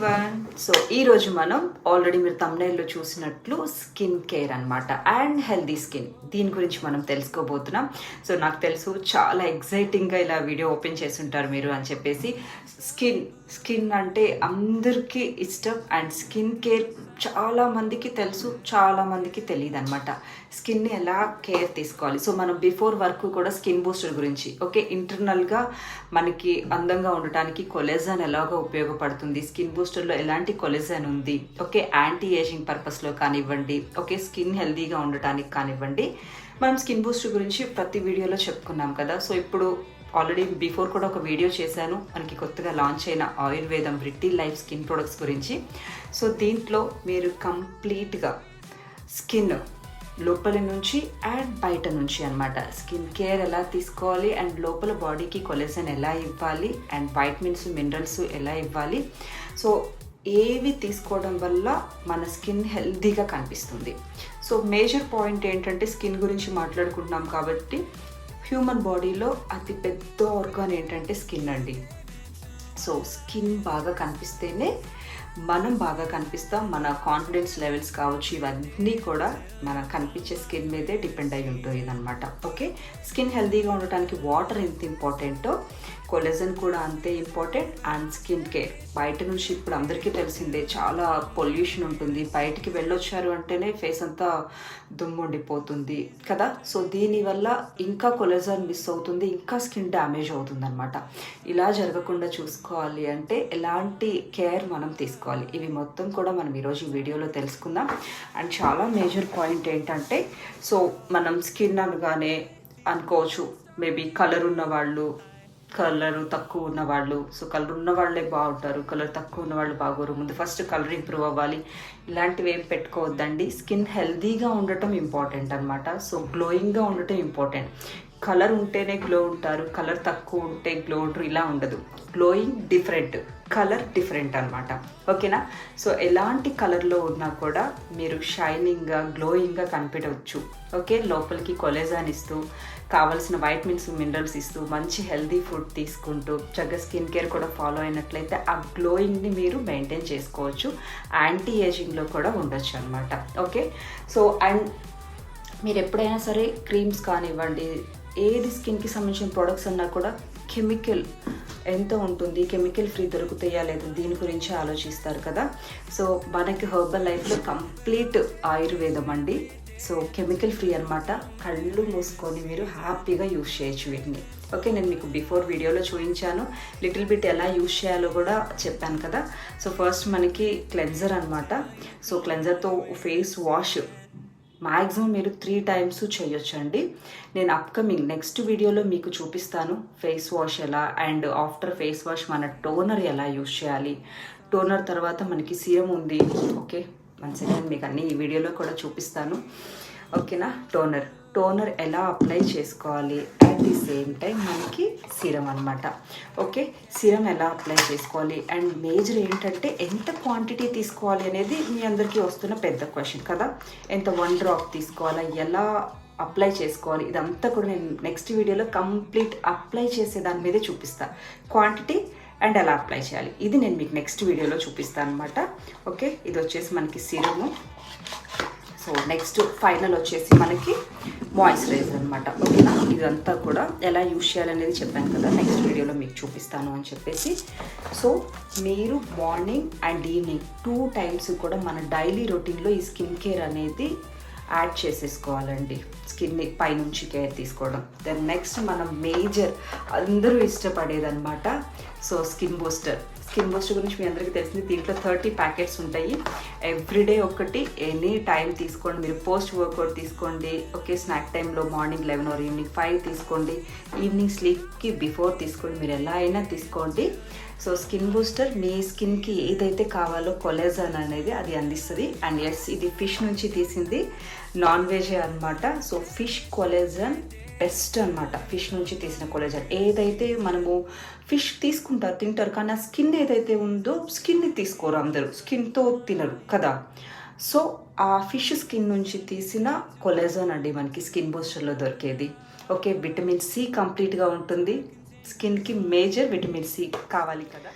Everyone so ఈ రోజు మనం ఆల్రెడీ మీరు తమ్నైల్లో చూసినట్లు స్కిన్ కేర్ అన్నమాట అండ్ హెల్దీ స్కిన్ దీని గురించి మనం తెలుసుకోబోతున్నాం. సో నాకు తెలుసు చాలా ఎగ్జైటింగ్గా ఇలా వీడియో ఓపెన్ చేసి ఉంటారు మీరు అని చెప్పేసి స్కిన్ స్కిన్ అంటే అందరికీ ఇష్టం అండ్ స్కిన్ కేర్ చాలామందికి తెలుసు చాలామందికి తెలియదు అనమాట స్కిన్ని ఎలా కేర్ తీసుకోవాలి? సో మనం బిఫోర్ వర్క్ కూడా స్కిన్ బూస్టర్ గురించి ఓకే? ఇంటర్నల్గా మనకి అందంగా ఉండటానికి కొలెజన్ ఎలాగో ఉపయోగపడుతుంది? స్కిన్ బూస్టర్లో ఎలాంటి కొలెజన్ ఉంది? ఓకే? యాంటీ ఏజింగ్ పర్పస్లో కానివ్వండి ఓకే? స్కిన్ హెల్దీగా ఉండటానికి కానివ్వండి మనం స్కిన్ బూస్టర్ గురించి ప్రతి వీడియోలో చెప్పుకున్నాం కదా? సో ఇప్పుడు ఆల్రెడీ బిఫోర్ కూడా ఒక వీడియో చేశాను. మనకి కొత్తగా లాంచ్ అయిన ఆయుర్వేదం బ్రిట్టి లైఫ్ స్కిన్ ప్రొడక్ట్స్ గురించి. సో దీంట్లో మీరు కంప్లీట్గా స్కిన్ లోపలి నుంచి అండ్ బయట నుంచి అనమాట స్కిన్ కేర్ ఎలా తీసుకోవాలి అండ్ లోపల బాడీకి కొలెసన్ ఎలా ఇవ్వాలి అండ్ వైటమిన్స్ మినరల్స్ ఎలా ఇవ్వాలి. సో ఏవి తీసుకోవడం వల్ల మన స్కిన్ హెల్తీగా కనిపిస్తుంది. సో మేజర్ పాయింట్ ఏంటంటే స్కిన్ గురించి మాట్లాడుకుంటున్నాం కాబట్టి హ్యూమన్ బాడీలో అతి పెద్ద ఆర్గాన్ ఏంటంటే స్కిన్ అండి. సో స్కిన్ బాగా కనిపిస్తేనే మనం బాగా కనిపిస్తాం మన కాన్ఫిడెన్స్ లెవెల్స్ కావచ్చు ఇవన్నీ కూడా మన కనిపించే స్కిన్ మీదే డిపెండ్ అయి ఉంటుంది అనమాట ఓకే? స్కిన్ హెల్తీగా ఉండటానికి వాటర్ ఎంత ఇంపార్టెంటో కొలెజన్ కూడా అంతే ఇంపార్టెంట్ అండ్ స్కిన్ కేర్. బయట నుంచి ఇప్పుడు అందరికీ తెలిసిందే చాలా పొల్యూషన్ ఉంటుంది. బయటికి వెళ్ళొచ్చారు అంటేనే ఫేస్ అంతా దుమ్ముండిపోతుంది కదా? సో దీనివల్ల ఇంకా కొలెజన్ మిస్ అవుతుంది ఇంకా స్కిన్ డ్యామేజ్ అవుతుంది అనమాట ఇలా జరగకుండా చూసుకోవాలి అంటే ఎలాంటి కేర్ మనం తీసుకోవాలి. ఇవి మొత్తం కూడా మనం ఈరోజు ఈ వీడియోలో తెలుసుకుందాం. అండ్ చాలా మేజర్ పాయింట్ ఏంటంటే సో మనం స్కిన్ అనగానే అనుకోవచ్చు మేబీ కలర్ ఉన్న వాళ్ళు కలర్ తక్కువ ఉన్న వాళ్ళు సో కలర్ ఉన్న వాళ్ళే బాగుంటారు. కలర్ తక్కువ ఉన్న వాళ్ళు బాగోరు. ముందు ఫస్ట్ కలర్ ఇంప్రూవ్ అవ్వాలి. ఇలాంటివి ఏం పెట్టుకోవద్దండి. స్కిన్ హెల్దీగా ఉండటం ఇంపార్టెంట్ అనమాట సో గ్లోయింగ్గా ఉండటం ఇంపార్టెంట్. కలర్ ఉంటేనే గ్లో ఉంటారు కలర్ తక్కువ ఉంటే గ్లో ఉంటారు ఇలా ఉండదు. గ్లోయింగ్ డిఫరెంట్ కలర్ డిఫరెంట్ అనమాట ఓకేనా? సో ఎలాంటి కలర్లో ఉన్నా కూడా మీరు షైనింగ్గా గ్లోయింగ్గా కనిపెట్టవచ్చు ఓకే? లోపలికి కొలెజాన్ ఇస్తూ కావలసిన వైటమిన్స్ మినరల్స్ ఇస్తూ మంచి హెల్దీ ఫుడ్ తీసుకుంటూ చక్కగా స్కిన్ కేర్ కూడా ఫాలో అయినట్లయితే ఆ గ్లోయింగ్ని మీరు మెయింటైన్ చేసుకోవచ్చు. యాంటీ ఏజింగ్లో కూడా ఉండొచ్చు అనమాట ఓకే? సో అండ్ మీరు ఎప్పుడైనా సరే క్రీమ్స్ కానివ్వండి ఏది స్కిన్కి సంబంధించిన ప్రొడక్ట్స్ అన్నా కూడా కెమికల్ ఎంత ఉంటుంది కెమికల్ ఫ్రీ దొరుకుతాయా లేదా దీని గురించి ఆలోచిస్తారు కదా. సో మనకి హర్బల్ లైఫ్లో కంప్లీట్ ఆయుర్వేదం అండి. సో కెమికల్ ఫ్రీ అనమాట కళ్ళు మూసుకొని మీరు హ్యాపీగా యూస్ చేయొచ్చు వీటిని. ఓకే నేను మీకు బిఫోర్ వీడియోలో చూపించాను. లిటిల్ బిట్ ఎలా యూస్ చేయాలో కూడా చెప్పాను కదా. సో ఫస్ట్ మనకి క్లెన్జర్ అనమాట సో క్లెన్జర్తో ఫేస్ వాష్ మ్యాక్సిమం మీరు త్రీ టైమ్స్ చేయొచ్చండి. నేను అప్కమింగ్ నెక్స్ట్ వీడియోలో మీకు చూపిస్తాను ఫేస్ వాష్ ఎలా అండ్ ఆఫ్టర్ ఫేస్ వాష్ మన టోనర్ ఎలా యూజ్ చేయాలి. టోనర్ తర్వాత మనకి సీరం ఉంది. ఓకే వన్ సెకండ్ మీకు అన్ని ఈ వీడియోలో కూడా చూపిస్తాను. ఓకేనా టోనర్ టోనర్ ఎలా అప్లై చేసుకోవాలి? అట్ ది సేమ్ టైం మనకి సిరం అనమాట ఓకే సిరం ఎలా అప్లై చేసుకోవాలి? అండ్ మేజర్ ఏంటంటే ఎంత క్వాంటిటీ తీసుకోవాలి అనేది మీ అందరికీ వస్తున్న పెద్ద క్వశ్చన్ కదా? ఎంత వన్ డ్రాప్ తీసుకోవాలా? ఎలా అప్లై చేసుకోవాలి? ఇదంతా కూడా నేను నెక్స్ట్ వీడియోలో కంప్లీట్ అప్లై చేసే దాని మీదే చూపిస్తాను క్వాంటిటీ అండ్ ఎలా అప్లై చేయాలి? ఇది నేను మీకు నెక్స్ట్ వీడియోలో చూపిస్తాను అనమాట ఓకే ఇది వచ్చేసి మనకి సిరము. సో నెక్స్ట్ ఫైనల్ వచ్చేసి మనకి మాయిశ్చరైజర్ అనమాట ఓకేనా? ఇదంతా కూడా ఎలా యూజ్ చేయాలనేది చెప్పాను కదా. నెక్స్ట్ వీడియోలో మీకు చూపిస్తాను అని చెప్పేసి. సో మీరు morning and evening two times కూడా మన డైలీ రొటీన్లో ఈ స్కిన్ కేర్ అనేది యాడ్ చేసేసుకోవాలండి. స్కిన్ని పైనుంచి కేర్ తీసుకోవడం. దెన్ నెక్స్ట్ మనం మేజర్ అందరూ ఇష్టపడేదన్నమాట. So skin booster skin booster గురించి మీ అందరికీ తెలిసింది. దీంట్లో థర్టీ ప్యాకెట్స్ ఉంటాయి. ఎవ్రీడే ఒకటి ఎనీ టైం తీసుకోండి. మీరు పోస్ట్ వర్కౌట్ తీసుకోండి. ఓకే స్నాక్ టైంలో morning eleven or evening five తీసుకోండి. ఈవినింగ్ స్లీప్కి బిఫోర్ తీసుకోండి. మీరు ఎలా అయినా తీసుకోండి. సో స్కిన్ బూస్టర్ మీ స్కిన్కి ఏదైతే కావాలో కొలేజాన్ అనేది అది అందిస్తుంది. అండ్ ఎస్ ఇది ఫిష్ నుంచి తీసింది. నాన్ వెజ్ అనమాట సో ఫిష్ కొలెజన్ బెస్ట్ అనమాట ఫిష్ నుంచి తీసిన కొలెజన్. ఏదైతే మనము ఫిష్ తీసుకుంటారు తింటారు కానీ ఆ స్కిన్ ఏదైతే ఉందో స్కిన్ని తీసుకోరు అందరూ. స్కిన్తో తినరు కదా. సో ఆ ఫిష్ స్కిన్ నుంచి తీసిన కొలెజన్ అండి మనకి స్కిన్ బూస్టర్లో దొరికేది. ఓకే విటమిన్ సి కంప్లీట్గా ఉంటుంది. స్కిన్కి మేజర్ విటమిన్ సి కావాలి కదా.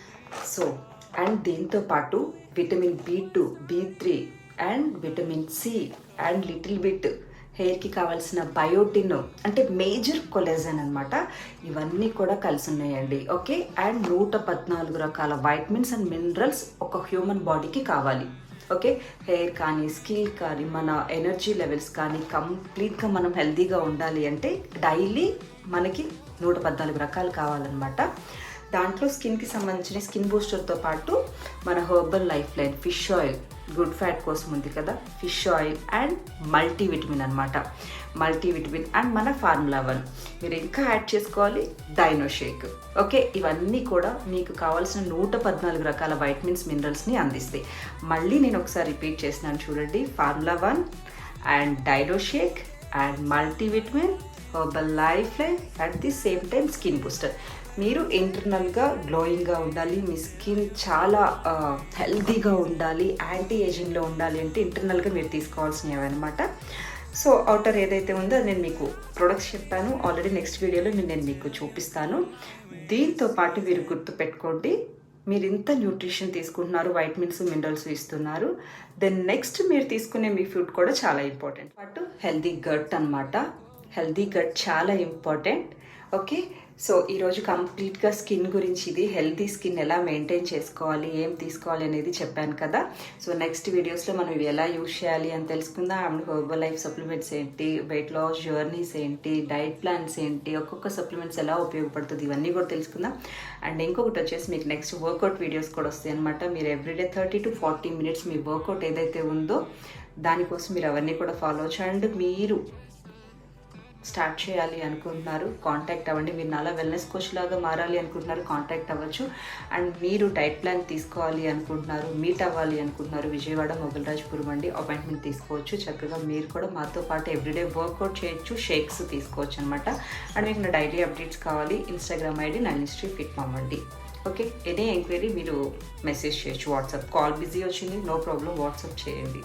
సో అండ్ దీంతో పాటు vitamin B two B three and vitamin C and little bit హెయిర్కి కావాల్సిన బయోటిన్ అంటే మేజర్ కొలెజన్ అనమాట ఇవన్నీ కూడా కలిసి ఉన్నాయండి ఓకే? అండ్ నూట పద్నాలుగు రకాల వైటమిన్స్ అండ్ మినరల్స్ ఒక హ్యూమన్ బాడీకి కావాలి ఓకే? హెయిర్ కానీ స్కిల్ కానీ మన ఎనర్జీ లెవెల్స్ కానీ కంప్లీట్గా మనం హెల్తీగా ఉండాలి అంటే డైలీ మనకి నూట పద్నాలుగు రకాలు కావాలన్నమాట. దాంట్లో స్కిన్కి సంబంధించిన స్కిన్ బూస్టర్తో పాటు మన Herbalife line fish oil good fat కోసం ఉంది కదా ఫిష్ ఆయిల్ అండ్ మల్టీవిటమిన్ అనమాట మల్టీవిటమిన్ అండ్ మన ఫార్ములా వన్. మీరు ఇంకా యాడ్ చేసుకోవాలి డైనో షేక్. ఓకే ఇవన్నీ కూడా మీకు కావాల్సిన నూట పద్నాలుగు రకాల వైటమిన్స్ మినరల్స్ని అందిస్తాయి. మళ్ళీ నేను ఒకసారి రిపీట్ చేసినాను చూడండి. Formula one and dino shake and multivitamin Herbalife line at the same time skin booster. మీరు ఇంటర్నల్గా గ్లోయింగ్గా ఉండాలి మీ స్కిన్ చాలా హెల్తీగా ఉండాలి యాంటీ ఏజింగ్లో ఉండాలి అంటే ఇంటర్నల్గా మీరు తీసుకోవాల్సినవి అనమాట సో అవుటర్ ఏదైతే ఉందో నేను మీకు ప్రొడక్ట్స్ చెప్పాను. ఆల్రెడీ నెక్స్ట్ వీడియోలో నేను నేను మీకు చూపిస్తాను. దీంతో పాటు మీరు గుర్తుపెట్టుకోండి మీరు ఇంత న్యూట్రిషన్ తీసుకుంటున్నారు వైటమిన్స్ మినరల్స్ ఇస్తున్నారు దెన్ నెక్స్ట్ మీరు తీసుకునే మీ ఫుడ్ కూడా చాలా ఇంపార్టెంట్ పాటు హెల్దీ గట్ అనమాట హెల్దీ గట్ చాలా ఇంపార్టెంట్ ఓకే సో ఈరోజు కంప్లీట్గా స్కిన్ గురించి ఇది హెల్తీ స్కిన్ ఎలా మెయింటైన్ చేసుకోవాలి ఏం తీసుకోవాలి అనేది చెప్పాను కదా. సో నెక్స్ట్ వీడియోస్లో మనం ఇవి ఎలా యూజ్ చేయాలి అని తెలుసుకుందాం. అండ్ హెర్బల్ లైఫ్ సప్లిమెంట్స్ ఏంటి వెయిట్ లాస్ జర్నీస్ ఏంటి డైట్ ప్లాన్స్ ఏంటి ఒక్కొక్క సప్లిమెంట్స్ ఎలా ఉపయోగపడుతుంది ఇవన్నీ కూడా తెలుసుకుందాం. అండ్ ఇంకొకటి వచ్చేసి మీకు నెక్స్ట్ వర్కౌట్ వీడియోస్ కూడా వస్తాయి అనమాట మీరు every day thirty to forty minutes me workout ఏదైతే ఉందో దానికోసం మీరు అవన్నీ కూడా ఫాలో చేయండి మీరు స్టార్ట్ చేయాలి అనుకుంటున్నారు. కాంటాక్ట్ అవ్వండి. మీరు నాలా వెల్నెస్ కోచ్ లాగా మారాలి అనుకుంటున్నారు. కాంటాక్ట్ అవ్వచ్చు. అండ్ మీరు డైట్ ప్లాన్ తీసుకోవాలి అనుకుంటున్నారు. మీట్ అవ్వాలి అనుకుంటున్నారు. విజయవాడ మొగల్రాజ్పురం అండి. అపాయింట్మెంట్ తీసుకోవచ్చు. చక్కగా మీరు కూడా మాతో పాటు ఎవ్రీడే వర్కౌట్ చేయొచ్చు. షేక్స్ తీసుకోవచ్చు అనమాట అండ్ మీకు నా డైలీ అప్డేట్స్ కావాలి. ఇన్స్టాగ్రామ్ ఐడి నైన్స్ట్రీ ఫిట్ మామ్ అండి. ఓకే ఎనీ ఎంక్వైరీ మీరు మెసేజ్ చేయొచ్చు. వాట్సాప్ కాల్ బిజీ వచ్చింది. నో ప్రాబ్లం వాట్సాప్ చేయండి.